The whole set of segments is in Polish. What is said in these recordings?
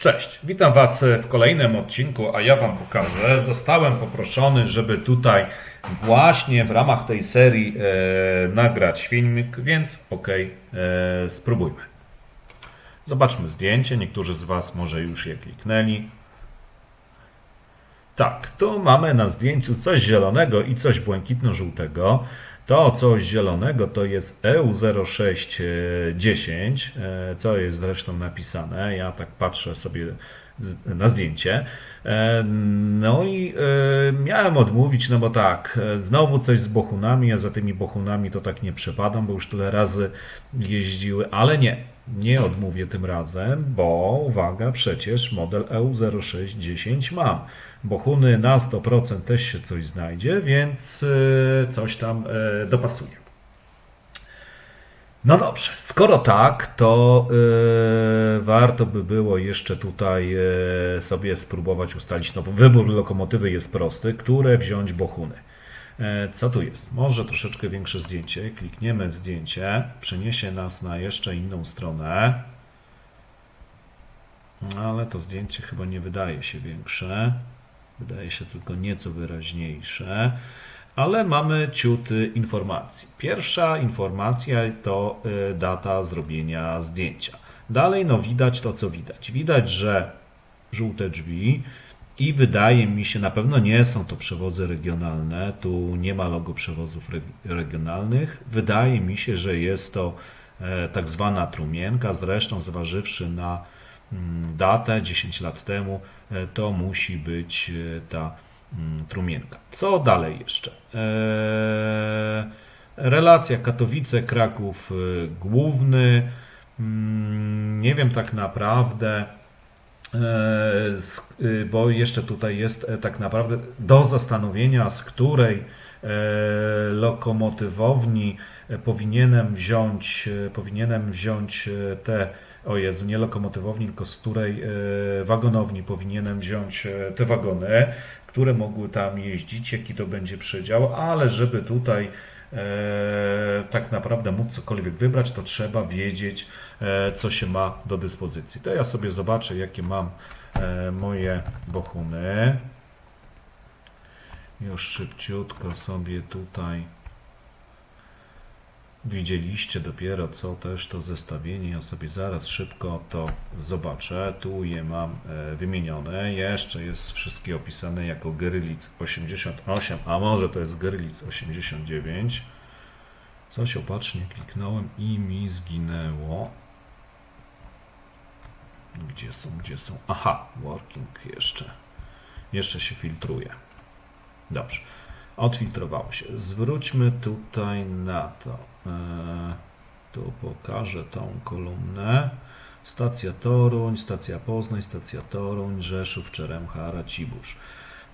Cześć, witam Was w kolejnym odcinku, a ja Wam pokażę. Zostałem poproszony, żeby tutaj właśnie w ramach tej serii e, nagrać filmik, więc ok, e, spróbujmy. Zobaczmy zdjęcie, niektórzy z Was może już je kliknęli. Tak, tu mamy na zdjęciu coś zielonego i coś błękitno-żółtego. To coś zielonego to jest E EU0610, e, co jest zresztą napisane. Ja tak patrzę sobie na zdjęcie. E, No i e, miałem odmówić, no bo tak, znowu coś z bochunami, a za tymi bochunami to tak nie przepadam, bo już tyle razy jeździły, ale nie, nie odmówię tym razem, bo uwaga, przecież model E EU0610 mam. Bochuny na 100% też się coś znajdzie, więc e, coś tam e, dopasuję. No dobrze, skoro tak, to e, warto by było jeszcze tutaj sobie spróbować ustalić, no bo wybór lokomotywy jest prosty, które wziąć bochuny. Co tu jest? Może troszeczkę większe zdjęcie. Klikniemy w zdjęcie, przeniesie nas na jeszcze inną stronę. No, Ale to zdjęcie chyba nie wydaje się większe. Wydaje się tylko nieco wyraźniejsze. Ale mamy ciut informacji. Pierwsza informacja to y, data zrobienia zdjęcia. Dalej no widać to, co widać. Widać, że żółte drzwi i wydaje mi się, na pewno nie są to przewozy regionalne, tu nie ma logo przewozów re- regionalnych. Wydaje mi się, że jest to e, tak zwana trumienka, zresztą zważywszy na mm, datę 10 lat temu, to musi być e, ta mm, trumienka. Co dalej jeszcze? Eee, relacja Katowice, Kraków e, główny. Mm, Nie wiem tak naprawdę, e, bo jeszcze tutaj jest e, tak naprawdę do zastanowienia, z której e, lokomotywowni e, powinienem wziąć, e, powinienem wziąć e, te, o Jezu, nie lokomotywowni, tylko z której e, wagonowni powinienem wziąć e, te wagony, które mogły tam jeździć, jaki to będzie przedział, ale żeby tutaj e, tak naprawdę móc cokolwiek wybrać, to trzeba wiedzieć, co się ma do dyspozycji. To ja sobie zobaczę, jakie mam moje bochuny. Już szybciutko sobie tutaj widzieliście dopiero co też to zestawienie. Ja sobie zaraz szybko to zobaczę. Tu je mam e, wymienione. Jeszcze jest wszystkie opisane jako Grylic 88, a może to jest Grylic 89. Coś opatrznie kliknąłem i mi zginęło. Gdzie są, gdzie są? Aha, working jeszcze. Jeszcze się filtruje. Dobrze. Odfiltrowało się. Zwróćmy tutaj na to. Eee, tu pokażę tą kolumnę. Stacja Toruń, stacja Poznań, stacja Toruń, Rzeszów, Czeremcha, Racibórz.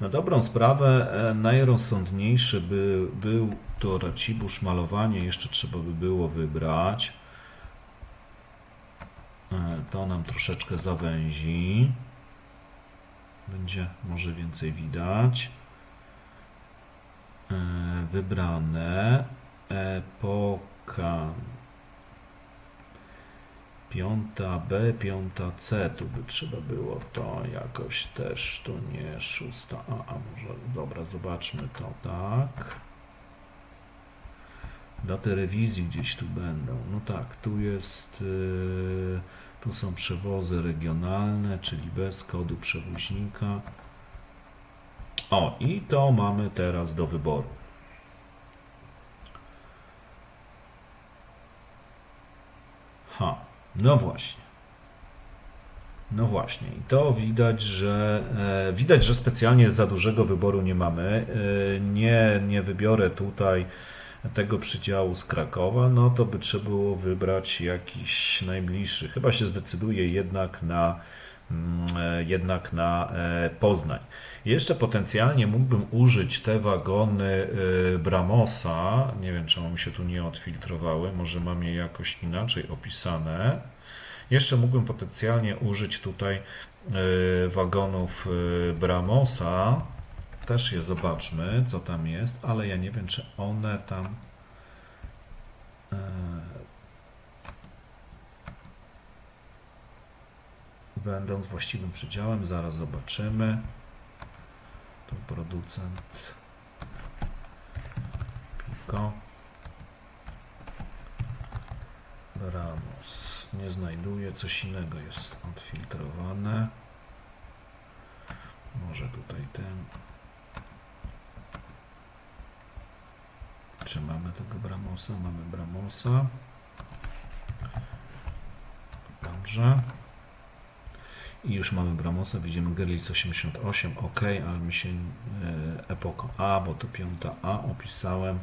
Na dobrą sprawę e, najrozsądniejszy by, był to Racibórz, malowanie jeszcze trzeba by było wybrać. E, To nam troszeczkę zawęzi. Będzie może więcej widać. E, Wybrane. Epoka. Piąta B, piąta C. Tu by trzeba było to jakoś też. To nie szósta A, a może. Dobra, zobaczmy to tak. Daty rewizji gdzieś tu będą. No tak, tu jest. Yy, tu są przewozy regionalne, czyli bez kodu przewoźnika. O, i to mamy teraz do wyboru. Ha, no właśnie. No właśnie, i to widać, że e, widać, że specjalnie za dużego wyboru nie mamy. E, nie, nie wybiorę tutaj tego przydziału z Krakowa, no to by trzeba było wybrać jakiś najbliższy. Chyba się zdecyduje jednak na jednak na e, Poznań. Jeszcze potencjalnie mógłbym użyć te wagony e, Bramosa. Nie wiem, czemu mi się tu nie odfiltrowały. Może mam je jakoś inaczej opisane. Jeszcze mógłbym potencjalnie użyć tutaj e, wagonów e, Bramosa. Też je zobaczmy, co tam jest, ale ja nie wiem, czy one tam. Będąc właściwym przydziałem, zaraz zobaczymy. Tu producent Pico. Ramos. Nie znajduję, coś innego jest odfiltrowane. Może tutaj ten. Czy mamy tego Bramosa? Mamy Bramosa. Dobrze. I już mamy Bramosa, widzimy Gerlitz 88, ok, ale mi się e, epoko A, bo to piąta A opisałem.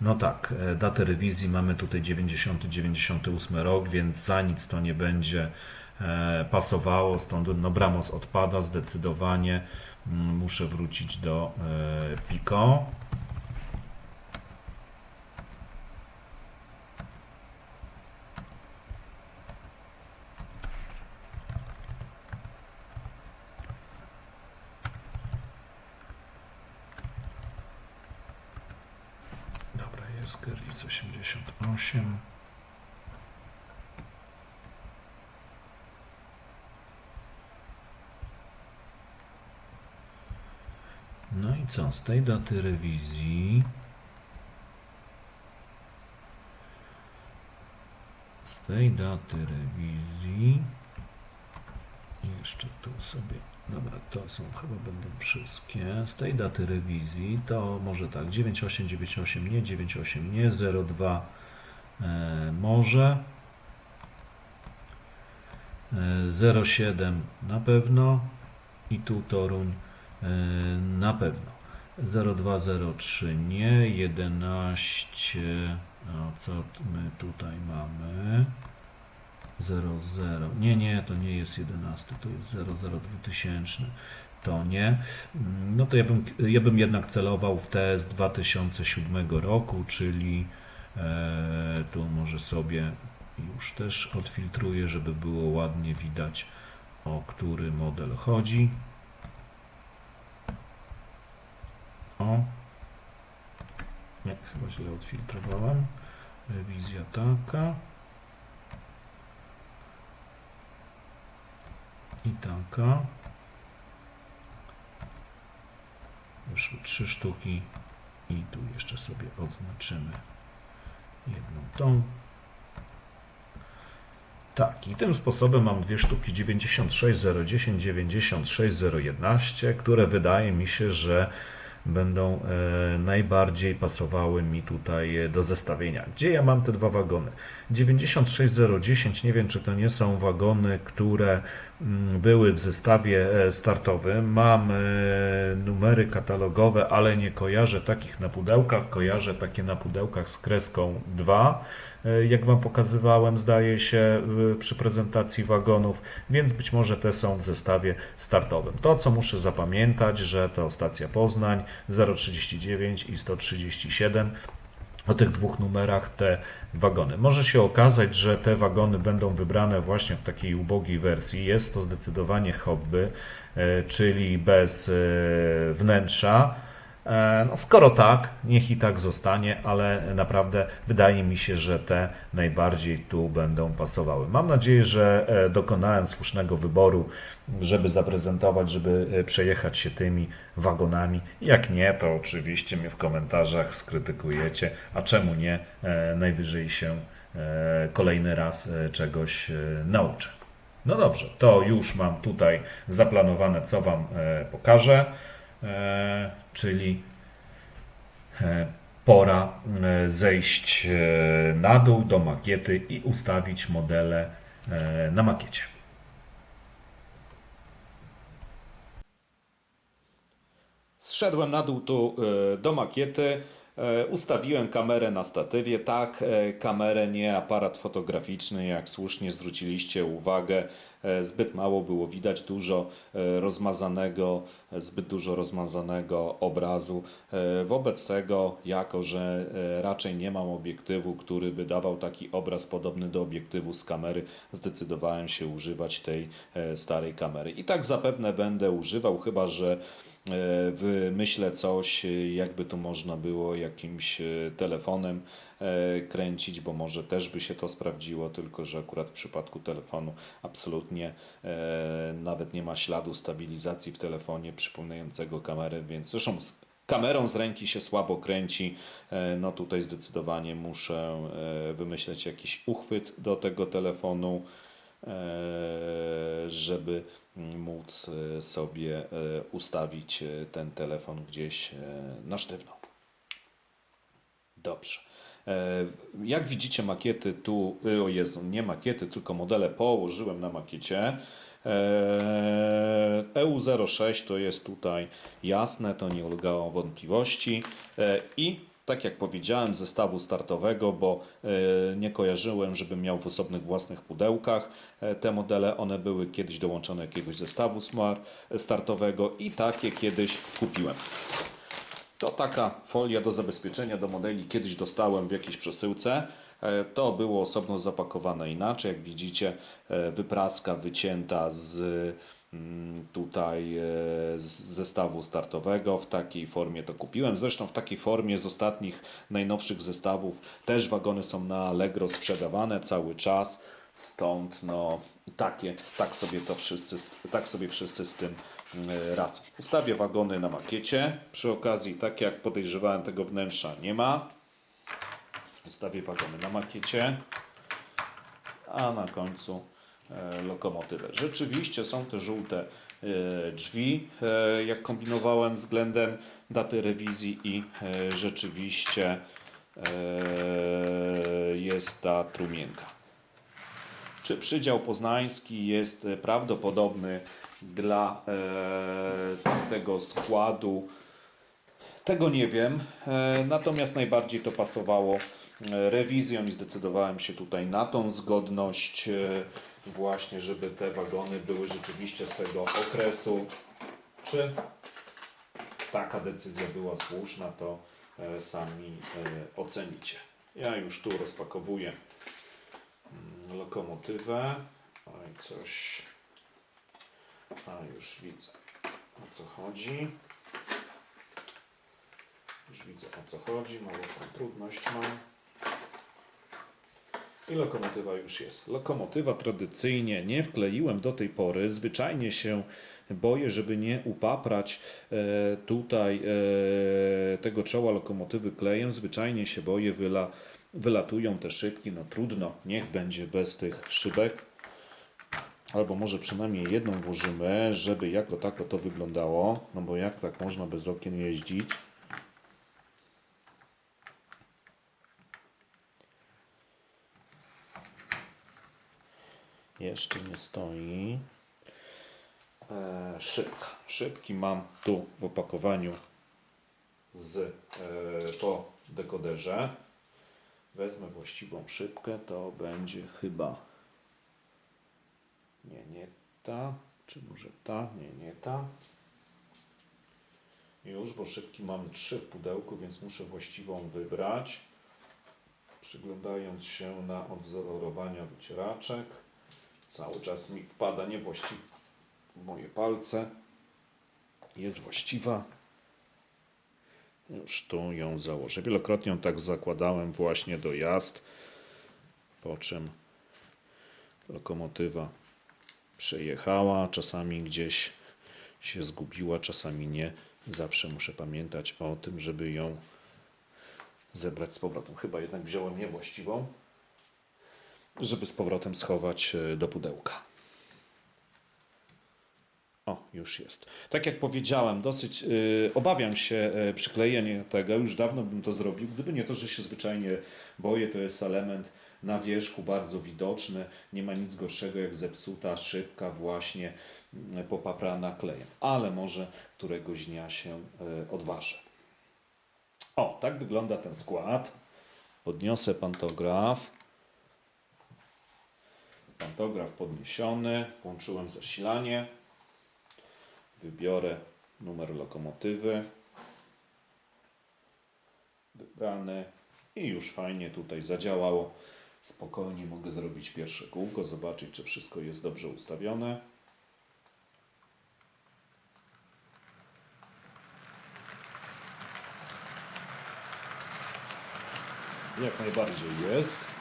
No tak, e, datę rewizji mamy tutaj 90-98 rok, więc za nic to nie będzie e, pasowało, stąd no Bramos odpada zdecydowanie. Mm, Muszę wrócić do Pico. Dobra, jest Gerlitz 88. No i co? Z tej daty rewizji. Z tej daty rewizji. Jeszcze tu sobie. Dobra, to są chyba będą wszystkie. Z tej daty rewizji to może tak 9898 nie, 98 nie, 02 e, może. E, 07 na pewno i tu Toruń e, na pewno. 0203 nie, 11 a co my tutaj mamy? 00. Nie, nie, to nie jest 11, to jest 00 2000. To nie. Mm, No to ja bym, ja bym jednak celował w te z 2007 roku, czyli e, tu może sobie już też odfiltruję, żeby było ładnie widać o który model chodzi. O. Nie, chyba źle odfiltrowałem. Rewizja taka. I taka. Wyszły trzy sztuki i tu jeszcze sobie odznaczymy jedną tą. Tak, i tym sposobem mam dwie sztuki 96010, 96011, które wydaje mi się, że będą e, najbardziej pasowały mi tutaj e, do zestawienia. Gdzie ja mam te dwa wagony? 96010, nie wiem czy to nie są wagony, które mm, były w zestawie e, startowym. Mam numery katalogowe, ale nie kojarzę takich na pudełkach. Kojarzę takie na pudełkach z kreską 2, e, jak Wam pokazywałem, zdaje się, e, przy prezentacji wagonów, więc być może te są w zestawie startowym. To, co muszę zapamiętać, że to stacja Poznań 039 i 137 o tych dwóch numerach te wagony. Może się okazać, że te wagony będą wybrane właśnie w takiej ubogiej wersji. Jest to zdecydowanie hobby, e, czyli bez e, wnętrza. E, No, skoro tak, niech i tak zostanie, ale naprawdę wydaje mi się, że te najbardziej tu będą pasowały. Mam nadzieję, że e, dokonałem słusznego wyboru, żeby zaprezentować, żeby e, przejechać się tymi wagonami. Jak nie, to oczywiście mnie w komentarzach skrytykujecie, a czemu nie, najwyżej się kolejny raz czegoś nauczę. No dobrze, to już mam tutaj zaplanowane, co Wam pokażę, czyli e, pora e, zejść e, na dół do makiety i ustawić modele e, na makiecie. Zszedłem na dół tu e, do makiety. E, Ustawiłem kamerę na statywie, tak, e, kamerę, nie aparat fotograficzny, jak słusznie zwróciliście uwagę. E, Zbyt mało było widać, dużo e, rozmazanego, e, zbyt dużo rozmazanego obrazu. Wobec tego, jako że raczej nie mam obiektywu, który by dawał taki obraz podobny do obiektywu z kamery, zdecydowałem się używać tej starej kamery. I tak zapewne będę używał, chyba że wymyślę coś, jakby tu można było jakimś telefonem kręcić, bo może też by się to sprawdziło, tylko że akurat w przypadku telefonu absolutnie e, nawet nie ma śladu stabilizacji w telefonie przypominającego kamerę, więc zresztą kamerą z ręki się słabo kręci. E, No tutaj zdecydowanie muszę e, wymyśleć jakiś uchwyt do tego telefonu, e, żeby móc e, sobie e, ustawić e, ten telefon gdzieś e, na sztywno. Dobrze. E, Jak widzicie makiety tu, y, o Jezu, nie makiety, tylko modele położyłem na makiecie. E, EU06 to jest tutaj jasne, to nie ulegało wątpliwości. E, I tak jak powiedziałem, zestawu startowego, bo e, nie kojarzyłem, żebym miał w osobnych własnych pudełkach e, te modele. One były kiedyś dołączone do jakiegoś zestawu startowego i takie kiedyś kupiłem. To taka folia do zabezpieczenia do modeli kiedyś dostałem w jakiejś przesyłce. E, To było osobno zapakowane inaczej. Jak widzicie, e, wypraska wycięta z mm, tutaj e, z zestawu startowego. W takiej formie to kupiłem. Zresztą w takiej formie z ostatnich najnowszych zestawów też wagony są na Allegro sprzedawane cały czas. Stąd no takie, tak sobie to wszyscy, tak sobie wszyscy z tym mm, radzą. Ustawię wagony na makiecie. Przy okazji, tak jak podejrzewałem, tego wnętrza nie ma. Ustawię wagony na makiecie. A na końcu e, lokomotywę. Rzeczywiście są te żółte e, drzwi, e, jak kombinowałem względem daty rewizji i e, rzeczywiście e, jest ta trumienka. Czy przydział poznański jest e, prawdopodobny dla e, tego składu? Tego nie wiem, e, natomiast najbardziej to pasowało rewizją i zdecydowałem się tutaj na tą zgodność właśnie, żeby te wagony były rzeczywiście z tego okresu. Czy taka decyzja była słuszna, to sami ocenicie. Ja już tu rozpakowuję lokomotywę. Oj, coś. A już widzę o co chodzi. Już widzę o co chodzi, małą trudność mam. I lokomotywa już jest. Lokomotywa tradycyjnie nie wkleiłem do tej pory. Zwyczajnie się boję, żeby nie upaprać e, tutaj e, tego czoła lokomotywy klejem. Zwyczajnie się boję, wyla, wylatują te szybki. No trudno, niech będzie bez tych szybek. Albo może przynajmniej jedną włożymy, żeby jako tako to wyglądało. No bo jak tak można bez okien jeździć? Jeszcze nie stoi. E, szybka. Szybki mam tu w opakowaniu z, e, po dekoderze. Wezmę właściwą szybkę, to będzie chyba nie, nie ta, czy może ta, nie, nie ta. Już, bo szybki mam trzy w pudełku, więc muszę właściwą wybrać. Przyglądając się na odwzorowania wycieraczek. Cały czas mi wpada niewłaściwie w moje palce. Jest właściwa. Już tu ją założę. Wielokrotnie ją tak zakładałem właśnie do jazd, po czym lokomotywa przejechała, czasami gdzieś się zgubiła, czasami nie. Zawsze muszę pamiętać o tym, żeby ją zebrać z powrotem. Chyba jednak wziąłem niewłaściwą żeby z powrotem schować e, do pudełka. O, już jest. Tak jak powiedziałem, dosyć y, obawiam się e, przyklejenia tego. Już dawno bym to zrobił, gdyby nie to, że się zwyczajnie boję. To jest element na wierzchu bardzo widoczny. Nie ma nic gorszego jak zepsuta szybka właśnie y, popaprana klejem. Ale może któregoś dnia się y, odważę. O, tak wygląda ten skład. Podniosę pantograf. Pantograf podniesiony, włączyłem zasilanie. Wybiorę numer lokomotywy. Wybrany. I już fajnie tutaj zadziałało. Spokojnie mogę zrobić pierwsze kółko, zobaczyć czy wszystko jest dobrze ustawione. Jak najbardziej jest.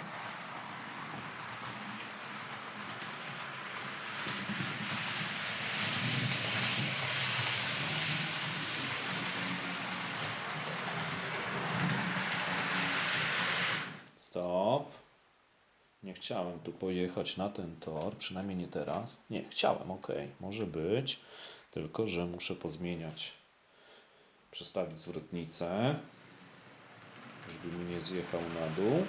Tu pojechać na ten tor, przynajmniej nie teraz. Nie, chciałem, ok, może być, tylko że muszę pozmieniać, przestawić zwrotnicę, żeby mi nie zjechał na dół.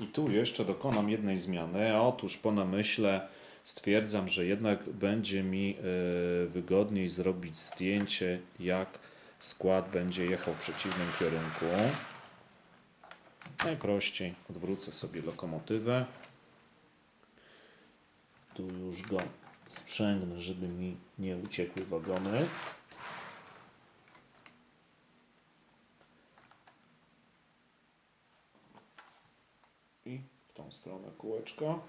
I tu jeszcze dokonam jednej zmiany. Otóż po namyśle stwierdzam, że jednak będzie mi e, wygodniej zrobić zdjęcie, jak skład będzie jechał w przeciwnym kierunku. Najprościej odwrócę sobie lokomotywę. Tu już go sprzęgnę, żeby mi nie uciekły wagony. I w tą stronę kółeczko.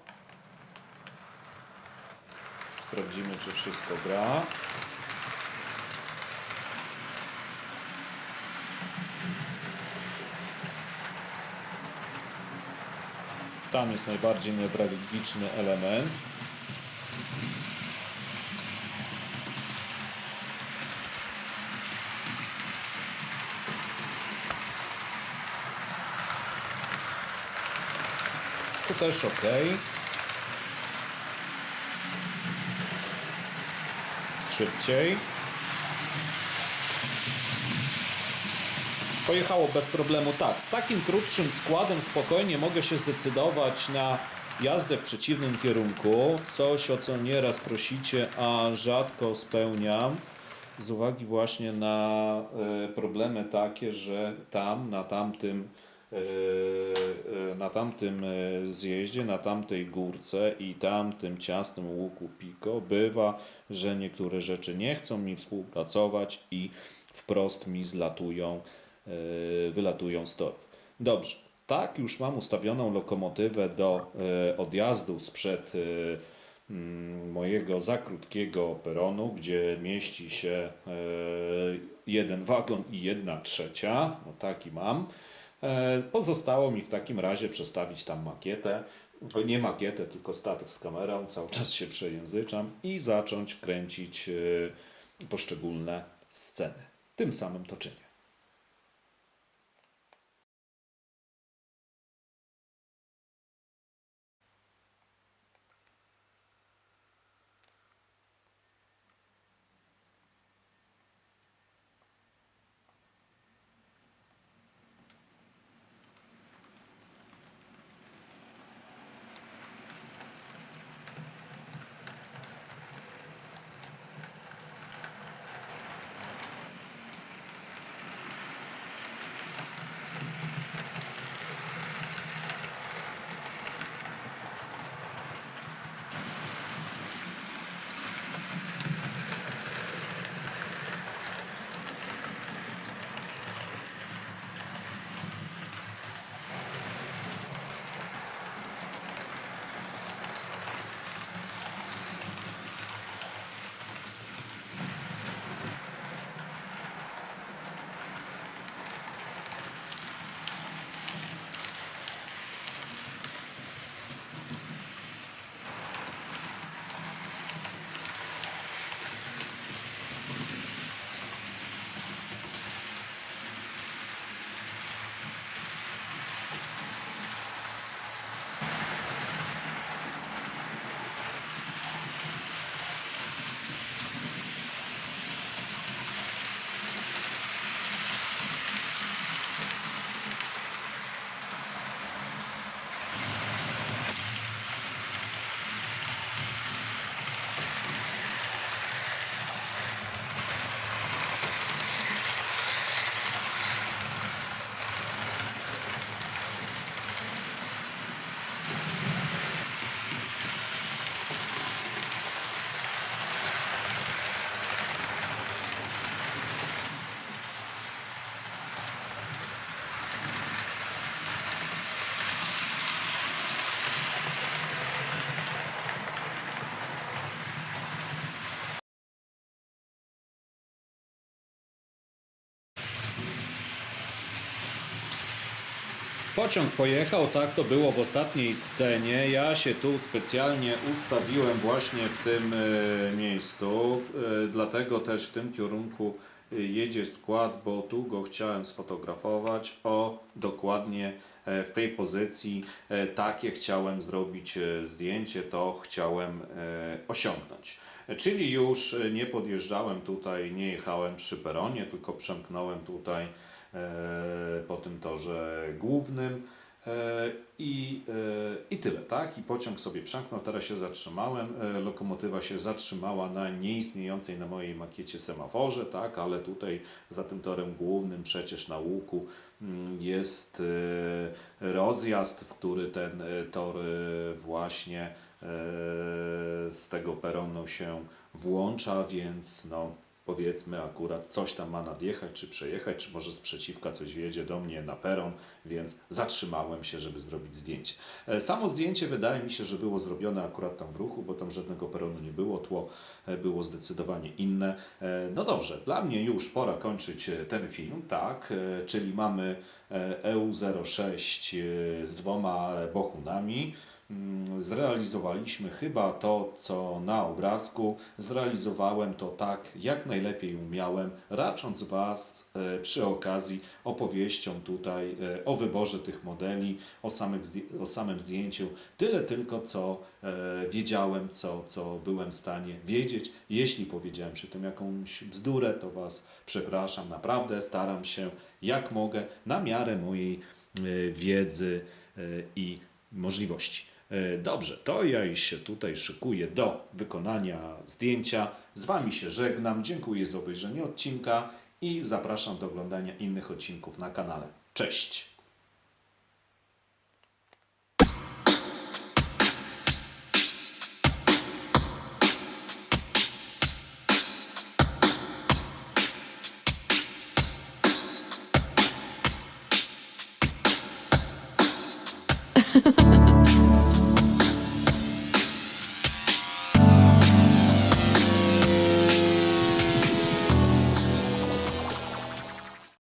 Sprawdzimy, czy wszystko gra. Tam jest najbardziej newralgiczny element. Tu też ok. Szybciej. Pojechało bez problemu tak. Z takim krótszym składem spokojnie mogę się zdecydować na jazdę w przeciwnym kierunku. Coś, o co nieraz prosicie, a rzadko spełniam. Z uwagi właśnie na e, problemy takie, że tam, na tamtym e, e, na tamtym zjeździe, na tamtej górce i tamtym ciasnym łuku Pico bywa, że niektóre rzeczy nie chcą mi współpracować i wprost mi zlatują, wylatują z torów. Dobrze, tak już mam ustawioną lokomotywę do e, odjazdu sprzed e, mm, mojego za krótkiego peronu, gdzie mieści się e, jeden wagon i jedna trzecia, no taki mam. E, Pozostało mi w takim razie przestawić tam makietę, nie makietę, tylko statyw z kamerą, cały czas się przejęzyczam i zacząć kręcić e, poszczególne sceny. Tym samym to czynię. Pociąg pojechał, tak to było w ostatniej scenie. Ja się tu specjalnie ustawiłem właśnie w tym e, miejscu, e, dlatego też w tym kierunku e, jedzie skład, bo tu go chciałem sfotografować. O, dokładnie w tej pozycji takie chciałem zrobić zdjęcie, to chciałem osiągnąć. Czyli już nie podjeżdżałem tutaj, nie jechałem przy peronie, tylko przemknąłem tutaj po tym torze głównym. E, I, e, I tyle, tak? I pociąg sobie przemknął, teraz się zatrzymałem. E, Lokomotywa się zatrzymała na nieistniejącej na mojej makiecie semaforze, tak? Ale tutaj za tym torem głównym, przecież na łuku, mm, jest e, rozjazd, w który ten e, tor e, właśnie e, z tego peronu się włącza, więc no powiedzmy akurat coś tam ma nadjechać, czy przejechać, czy może z przeciwka coś wjedzie do mnie na peron, więc zatrzymałem się, żeby zrobić zdjęcie. E, Samo zdjęcie wydaje mi się, że było zrobione akurat tam w ruchu, bo tam żadnego peronu nie było, tło e, było zdecydowanie inne. E, No dobrze, dla mnie już pora kończyć ten film, tak, czyli mamy e, EU06 e, z dwoma bochunami. Mm, Zrealizowaliśmy chyba to, co na obrazku. Zrealizowałem to tak, jak najlepiej umiałem, racząc Was e, przy okazji opowieścią tutaj e, o wyborze tych modeli, o, samych, o samym zdjęciu. Tyle tylko, co e, wiedziałem, co, co byłem w stanie wiedzieć. Jeśli powiedziałem przy tym jakąś bzdurę, to Was przepraszam. Naprawdę staram się, jak mogę, na miarę mojej wiedzy i możliwości. E, Dobrze, to ja się tutaj szykuję do wykonania zdjęcia. Z Wami się żegnam, dziękuję za obejrzenie odcinka i zapraszam do oglądania innych odcinków na kanale. Cześć!